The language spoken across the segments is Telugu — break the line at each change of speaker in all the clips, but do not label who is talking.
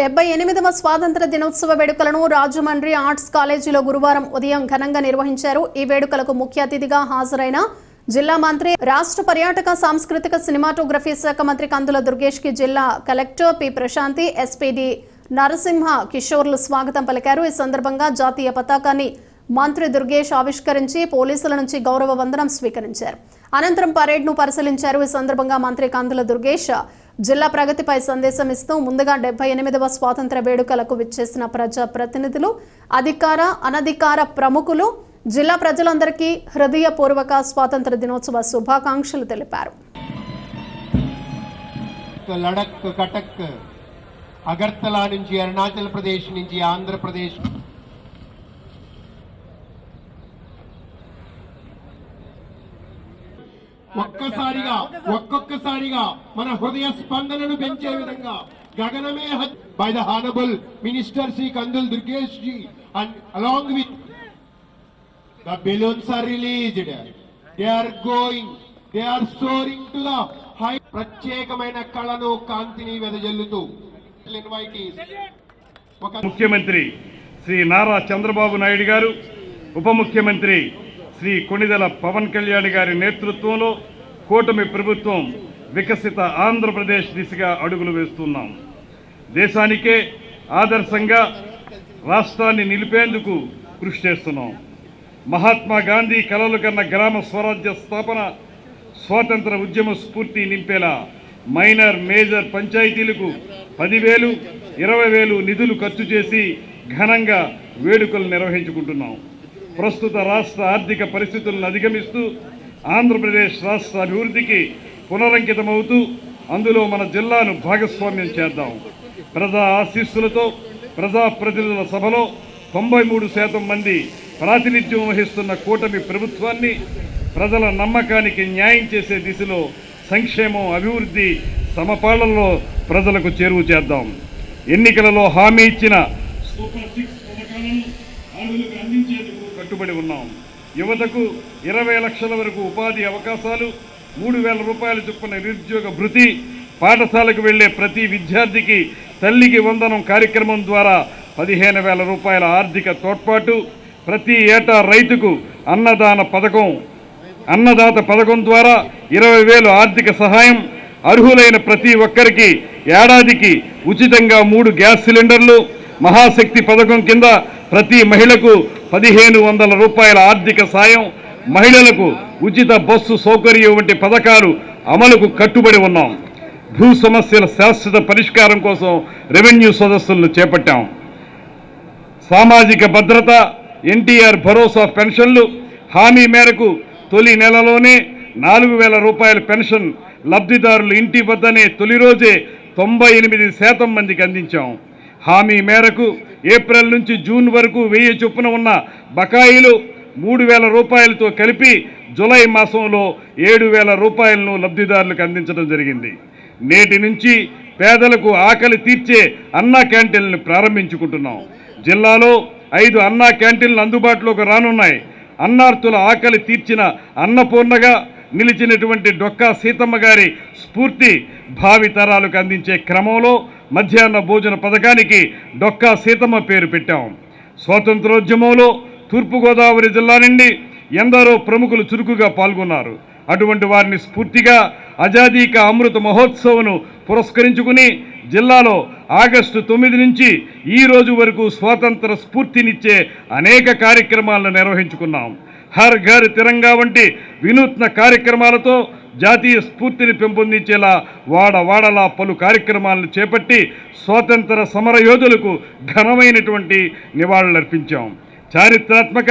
డెబ్బై ఎనిమిదవ స్వాతంత్ర దినోత్సవ వేడుకలను రాజమండ్రి ఆర్ట్స్ కాలేజీలో గురువారం ఉదయం ఘనంగా నిర్వహించారు. ఈ వేడుకలకు ముఖ్య అతిథిగా హాజరైన జిల్లా మంత్రి రాష్ట్ర పర్యాటక సాంస్కృతిక సినిమాటోగ్రఫీ శాఖ మంత్రి కందుల దుర్గేష్కి జిల్లా collector P. Prashanti SPD Narasimha కిషోర్లు స్వాగతం పలికారు. ఈ సందర్భంగా జాతీయ పతాకాన్ని మంత్రి దుర్గేష్ ఆవిష్కరించి పోలీసుల నుంచి గౌరవ వందనం స్వీకరించారు. అనంతరం పరేడ్ను పరిశీలించారు. ఈ సందర్భంగా మంత్రి కందుల దుర్గేష్ జిల్లా ప్రగతిపై సందేశం ఇస్తూ ముందుగా డెబ్బై ఎనిమిదవ స్వాతంత్ర వేడుకలకు విచ్చేసిన ప్రజా ప్రతినిధులు అధికార అనధికార ప్రముఖులు జిల్లా ప్రజలందరికీ హృదయపూర్వక స్వాతంత్ర దినోత్సవ శుభాకాంక్షలు తెలిపారు.
లడక్ కటక్ అగర్తలా నుంచి అరుణాచల్ ప్రదేశ్ నుంచి ఆంధ్రప్రదేశ్ ఒక్కసారిగా ఒక్కొక్కసారిగా మన హృదయ స్పందనను పెంచే విధంగా గగనమే by the honourable minister Shri Kandul Durgesh ji and along with the balloons are released. They are going they are soaring to the high ప్రత్యేకమైన కళను కాంతిని వెదజల్లుతూ ఒక
ముఖ్యమంత్రి శ్రీ నారా చంద్రబాబు నాయుడు గారు ఉప ముఖ్యమంత్రి శ్రీ కొణిదెల పవన్ కళ్యాణ్ గారి నేతృత్వంలో కూటమి ప్రభుత్వం వికసిత ఆంధ్రప్రదేశ్ దిశగా అడుగులు వేస్తున్నాం. దేశానికే ఆదర్శంగా రాష్ట్రాన్ని నిలిపేందుకు కృషి చేస్తున్నాం. మహాత్మా గాంధీ కలలు కన్న గ్రామ స్వరాజ్య స్థాపన స్వాతంత్ర ఉద్యమ స్ఫూర్తి నింపేలా మైనర్ మేజర్ పంచాయతీలకు పదివేలు ఇరవై వేలు నిధులు ఖర్చు చేసి ఘనంగా వేడుకలు నిర్వహించుకుంటున్నాం. ప్రస్తుత రాష్ట్ర ఆర్థిక పరిస్థితులను అధిగమిస్తూ ఆంధ్రప్రదేశ్ రాష్ట్ర అభివృద్ధికి పునరంకితమవుతూ అందులో మన జిల్లాను భాగస్వామ్యం చేద్దాం. ప్రజా ఆశీస్సులతో ప్రజాప్రతినిధుల సభలో తొంభై మూడు శాతం మంది ప్రాతినిధ్యం వహిస్తున్న కూటమి ప్రభుత్వాన్ని ప్రజల నమ్మకానికి న్యాయం చేసే దిశలో సంక్షేమం అభివృద్ధి సమపాలనలో ప్రజలకు చేరువ చేద్దాం. ఎన్నికలలో హామీ ఇచ్చిన కట్టుబడి ఉన్నాం. యువతకు ఇరవై లక్షల వరకు ఉపాధి అవకాశాలు మూడు వేల రూపాయల చొప్పున నిరుద్యోగ భృతి పాఠశాలకు వెళ్ళే ప్రతి విద్యార్థికి తల్లికి వందనం కార్యక్రమం ద్వారా పదిహేను వేల రూపాయల ఆర్థిక తోడ్పాటు ప్రతి ఏటా రైతుకు అన్నదాన పథకం అన్నదాత పథకం ద్వారా ఇరవై వేలు ఆర్థిక సహాయం అర్హులైన ప్రతి ఒక్కరికి ఏడాదికి ఉచితంగా మూడు గ్యాస్ సిలిండర్లు మహాశక్తి పథకం కింద ప్రతి మహిళకు పదిహేను వందల రూపాయల ఆర్థిక సాయం మహిళలకు ఉచిత బస్సు సౌకర్యం వంటి పథకాలు అమలుకు కట్టుబడి ఉన్నాం. భూ సమస్యల శాశ్వత పరిష్కారం కోసం రెవెన్యూ సదస్సులను చేపట్టాం. సామాజిక భద్రత ఎన్టీఆర్ భరోసా పెన్షన్లు హామీ మేరకు తొలి నెలలోనే నాలుగు వేల రూపాయల పెన్షన్ లబ్ధిదారులు ఇంటి వద్దనే తొలి రోజే తొంభై ఎనిమిది శాతం మందికి అందించాం. హామీ మేరకు ఏప్రిల్ నుంచి జూన్ వరకు వెయ్యి చొప్పున ఉన్న బకాయిలు మూడు వేల రూపాయలతో కలిపి జులై మాసంలో ఏడు వేల రూపాయలను లబ్ధిదారులకు అందించడం జరిగింది. నేటి నుంచి పేదలకు ఆకలి తీర్చే అన్నా క్యాంటీన్లను ప్రారంభించుకుంటున్నాం. జిల్లాలో ఐదు అన్నా క్యాంటీన్లు అందుబాటులోకి రానున్నాయి. అన్నార్తుల ఆకలి తీర్చిన అన్నపూర్ణగా నిలిచినటువంటి డొక్కా సీతమ్మ గారి స్ఫూర్తి భావితరాలకు అందించే క్రమంలో మధ్యాహ్న భోజన పథకానికి డొక్కా సీతమ్మ పేరు పెట్టాం. స్వాతంత్రోద్యమంలో తూర్పుగోదావరి జిల్లా నుండి ఎందరో ప్రముఖులు చురుకుగా పాల్గొన్నారు. అటువంటి వారిని స్ఫూర్తిగా అజాదీక అమృత మహోత్సవను పురస్కరించుకుని జిల్లాలో ఆగస్టు తొమ్మిది నుంచి ఈ రోజు వరకు స్వాతంత్ర స్ఫూర్తినిచ్చే అనేక కార్యక్రమాలను నిర్వహించుకున్నాం. హర్ ఘర్ తిరంగా వంటి వినూత్న కార్యక్రమాలతో జాతీయ స్ఫూర్తిని పెంపొందించేలా వాడవాడలా పలు కార్యక్రమాలను చేపట్టి స్వాతంత్ర సమరయోధులకు ఘనమైనటువంటి నివాళులర్పించాం. చారిత్రాత్మక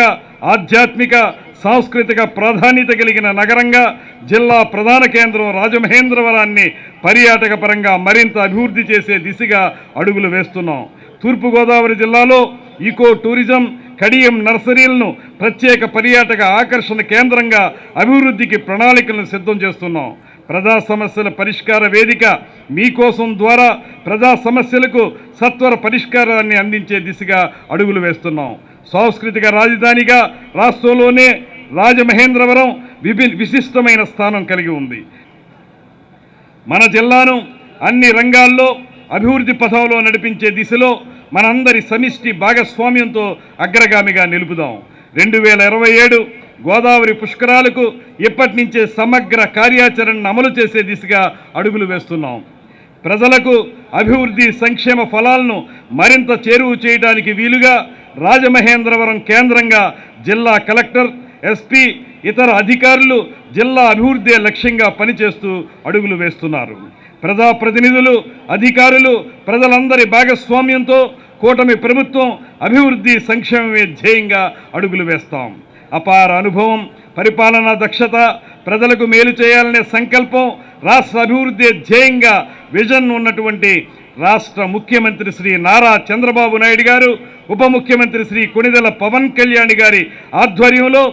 ఆధ్యాత్మిక సాంస్కృతిక ప్రాధాన్యత కలిగిన నగరంగా జిల్లా ప్రధాన కేంద్రం రాజమహేంద్రవరాన్ని పర్యాటక పరంగా మరింత అభివృద్ధి చేసే దిశగా అడుగులు వేస్తున్నాం. తూర్పుగోదావరి జిల్లాలో ఈకో టూరిజం కడియం నర్సరీలను ప్రత్యేక పర్యాటక ఆకర్షణ కేంద్రంగా అభివృద్ధికి ప్రణాళికలను సిద్ధం చేస్తున్నాం. ప్రజా సమస్యల పరిష్కార వేదిక మీకోసం ద్వారా ప్రజా సమస్యలకు సత్వర పరిష్కారాన్ని అందించే దిశగా అడుగులు వేస్తున్నాం. సాంస్కృతిక రాజధానిగా రాష్ట్రంలోనే రాజమహేంద్రవరం విభి విశిష్టమైన స్థానం కలిగి ఉంది. మన జిల్లాను అన్ని రంగాల్లో అభివృద్ధి పథంలో నడిపించే దిశలో మనందరి సమిష్టి భాగస్వామ్యంతో అగ్రగామిగా నిలుపుదాం. రెండు వేల ఇరవై ఏడు గోదావరి పుష్కరాలకు ఇప్పటి నుంచే సమగ్ర కార్యాచరణను అమలు చేసే దిశగా అడుగులు వేస్తున్నాం. ప్రజలకు అభివృద్ధి సంక్షేమ ఫలాలను మరింత చేరువు చేయడానికి వీలుగా రాజమహేంద్రవరం కేంద్రంగా జిల్లా కలెక్టర్ ఎస్పీ ఇతర అధికారులు జిల్లా అభివృద్ధి లక్ష్యంగా పనిచేస్తూ అడుగులు వేస్తున్నారు. ప్రజాప్రతినిధులు అధికారులు ప్రజలందరి భాగస్వామ్యంతో కూటమి ప్రభుత్వం అభివృద్ధి సంక్షేమమే ధ్యేయంగా అడుగులు వేస్తాం. అపార అనుభవం పరిపాలనా దక్షత ప్రజలకు మేలు చేయాలనే సంకల్పం రాష్ట్ర అభివృద్ధి ధ్యేయంగా విజన్ ఉన్నటువంటి రాష్ట్ర ముఖ్యమంత్రి శ్రీ నారా చంద్రబాబు నాయుడు గారు ఉప ముఖ్యమంత్రి శ్రీ కొణిదెల పవన్ కళ్యాణ్ గారి ఆధ్వర్యంలో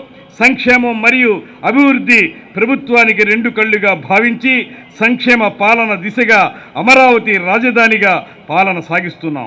సంక్షేమం మరియు అభివృద్ధి ప్రభుత్వానికి రెండు కళ్ళుగా భావించి సంక్షేమ పాలన దిశగా అమరావతి రాజధానిగా పాలన సాగిస్తున్నాం.